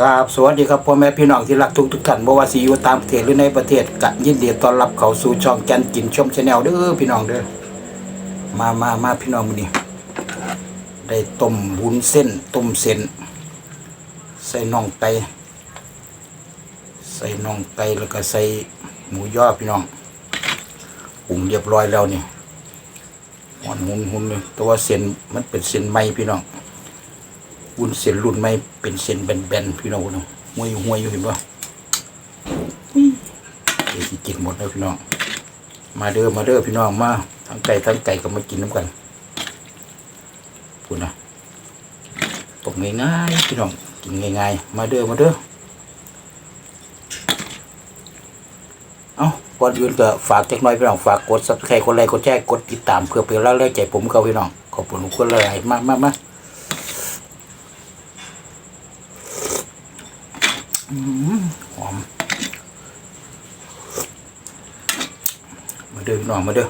กราบสวัสดีครับพ่อแม่พี่น้องที่รักทุกทุกท่านบ่ว่าสิอยู่ตามประเทศหรือในประเทศกะยินดีต้อนรับเข้าสู่ช่องแกนกินชมชาแนลเด้อพี่น้องเด้อมามามาพี่น้องมื้อนี้ได้ต้มวุ้นเส้นต้มเส้น ใส่น่องไก่ใส่น่องไก่แล้วก็ใส่หมูย่อพี่น้องปรุงเรียบร้อยแล้วนี่หอนหุนหุนเลยแต่ว่าเส้นมันเป็นเส้นไหมพี่น้อง วุ้นเส้นรุ่นใหม่เป็นเส้นแบนๆพี่น้องเนาะห้วยอยู่วยอยู่เห็นป่ะเดี๋ยวกินหมดแล้วพี่น้อง มาเด้อมาเด้อพี่น้องมาทั้งไก่ทั้งไก่ก็มากินน้ำกันพูดนะตกง่ายๆพี่น้องกินง่ายๆมาเด้อมาเด้อเอาก่อนอื่นก็ฝากจักน่อยพี่น้องฝากกด subscribe กดไลค์กดแชร์กดติดตามเพื่อเป็นกำลังใจผมเขาพี่น้องขอบคุณทุกคนเลยมากมากมาก หอมมาเด้อพี่ น้องมาเด้อ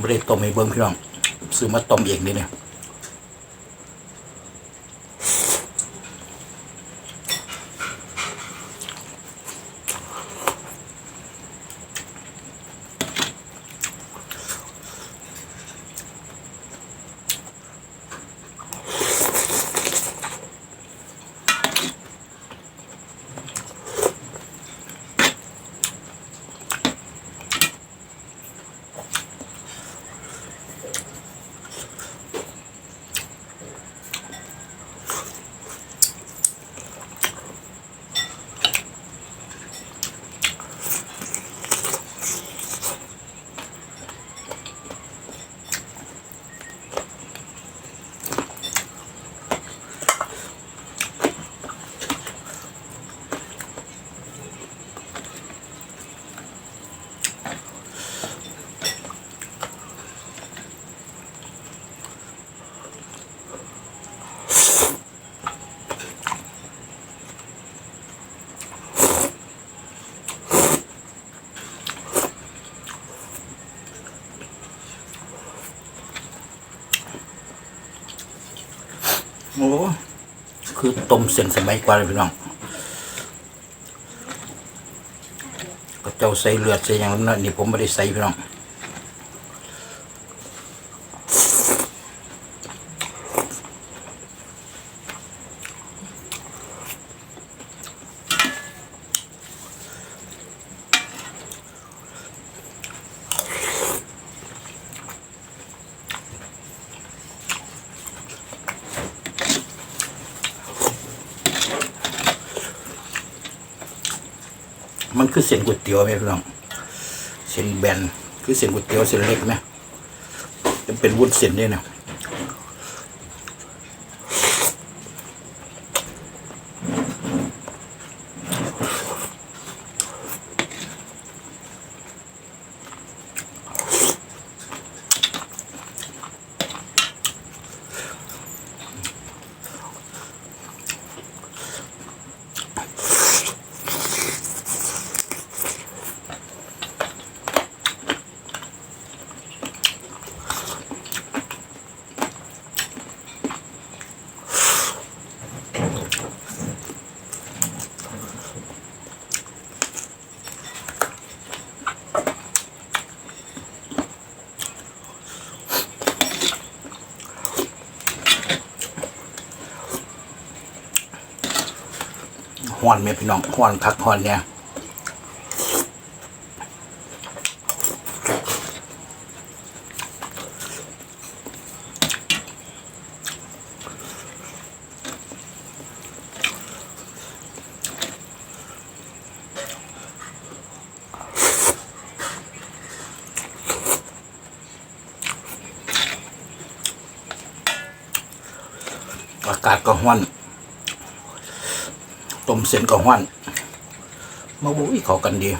เบรดต้มให้เบิ้งพี่น้องซื้อมาต้มเองนี่เนี่ย โอ้คือต้มเส้นสมัยก่อนเลยพี่น้องก็เจ้าใส่เลือดใส่อยังนั้นนี่ผมไม่ได้ใส่พี่น้อง มันคือเส้นก๋วยเตี๋ยวไหมพี่น้องเส้นแบนคือเส้นก๋วยเตี๋ยวเส้นเล็กไหมจะเป็นวุ้นเส้นได้นะ ห้อนไหมพี่น้องห้อนคักห้อนเนี่ยอากาศก็ห้อน ต้มเส้นก็ห้อนมาบุ้ยเขากันดี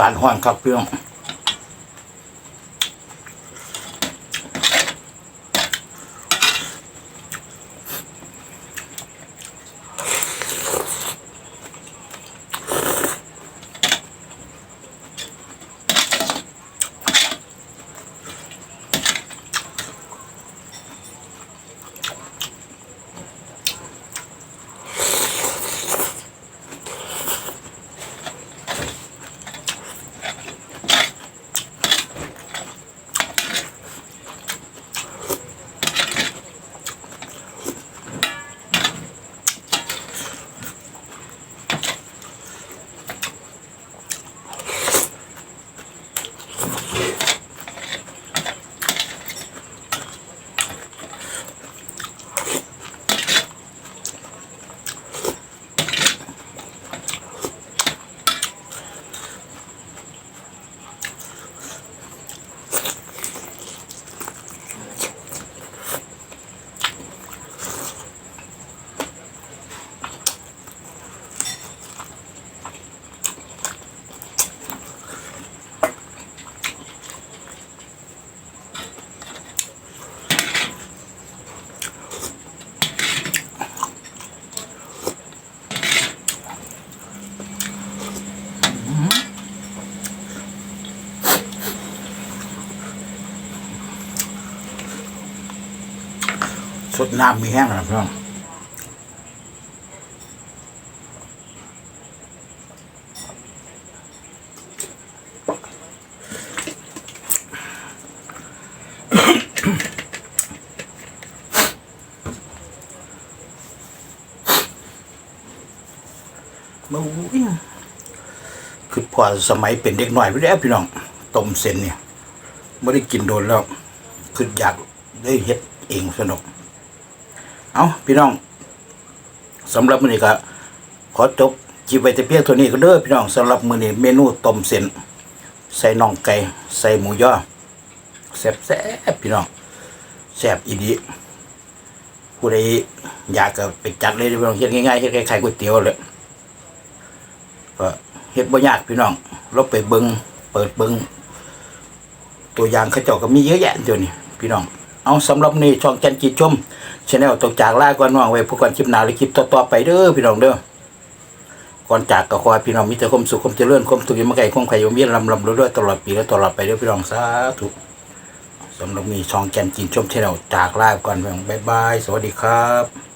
กาศห้อนครับพี่น้อง สดน้ำมีแห้งแล้วพี่น้องมาอุ้ยคือพอสมัยเป็นเด็กหน่อยไปแล้วพี่น้องต้มเส้นเนี่ยไม่ได้กินโดนแล้วคืออยากได้เฮ็ดเองสนุก เอาพี่น้องสำหรับมื้อนี้ก็ขอจบจีบไว้แต่เพียงเท่านี้ก็เด้อพี่น้องสำหรับมื้อนี้เมนูต้มเส้นใส่น่องไก่ใส่หมูย่อแซ่บแซ่บพี่น้องแซ่บอีดีผู้ใดอยากก็ไปจัดเลยพี่น้องเฮ็ดง่ายๆเฮ็ดคล้ายๆก๋วยเตี๋ยวเลยก็เฮ็ดบ่ยากพี่น้องเราไปเบิ่งเปิดเบิ่งตัวอย่างเขาเจ้าก็มีเยอะแยะเดี๋ยวนี้พี่น้องเอาสำหรับนี้ช่องจันจิตชม ชแนลตกจากลาก่อนว่างไว้พวกกันคลิปหน้าหรือคลิปต่อๆไปเด้อพี่น้องเด้อก่อนจากก็ขอให้พี่น้องมีแต่ความสุขความเจริญความสุขยิ่งมาไกลความไข่ยมเย็นลำลำรวยๆตลอดปีและตลอดไปเด้อพี่น้องสาธุสำหรับมีช่องแกนกินชมชแนลจากลาก่อนเพียงบ๊ายบายสวัสดีครับ